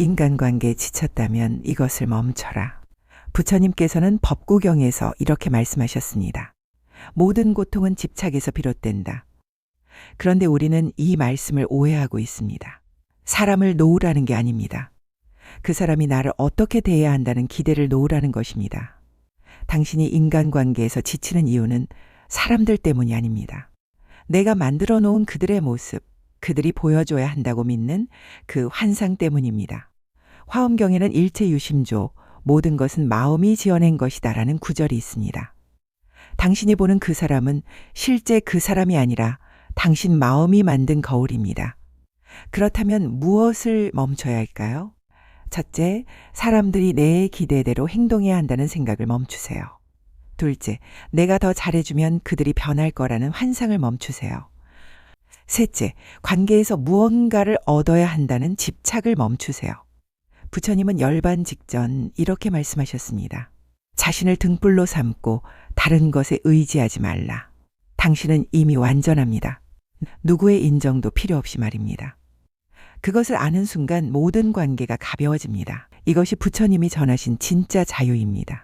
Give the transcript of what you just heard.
인간관계에 지쳤다면 이것을 멈춰라. 부처님께서는 법구경에서 이렇게 말씀하셨습니다. 모든 고통은 집착에서 비롯된다. 그런데 우리는 이 말씀을 오해하고 있습니다. 사람을 놓으라는 게 아닙니다. 그 사람이 나를 어떻게 대해야 한다는 기대를 놓으라는 것입니다. 당신이 인간관계에서 지치는 이유는 사람들 때문이 아닙니다. 내가 만들어 놓은 그들의 모습, 그들이 보여줘야 한다고 믿는 그 환상 때문입니다. 화엄경에는 일체 유심조, 모든 것은 마음이 지어낸 것이다라는 구절이 있습니다. 당신이 보는 그 사람은 실제 그 사람이 아니라 당신 마음이 만든 거울입니다. 그렇다면 무엇을 멈춰야 할까요? 첫째, 사람들이 내 기대대로 행동해야 한다는 생각을 멈추세요. 둘째, 내가 더 잘해주면 그들이 변할 거라는 환상을 멈추세요. 셋째, 관계에서 무언가를 얻어야 한다는 집착을 멈추세요. 부처님은 열반 직전 이렇게 말씀하셨습니다. 자신을 등불로 삼고 다른 것에 의지하지 말라. 당신은 이미 완전합니다. 누구의 인정도 필요 없이 말입니다. 그것을 아는 순간 모든 관계가 가벼워집니다. 이것이 부처님이 전하신 진짜 자유입니다.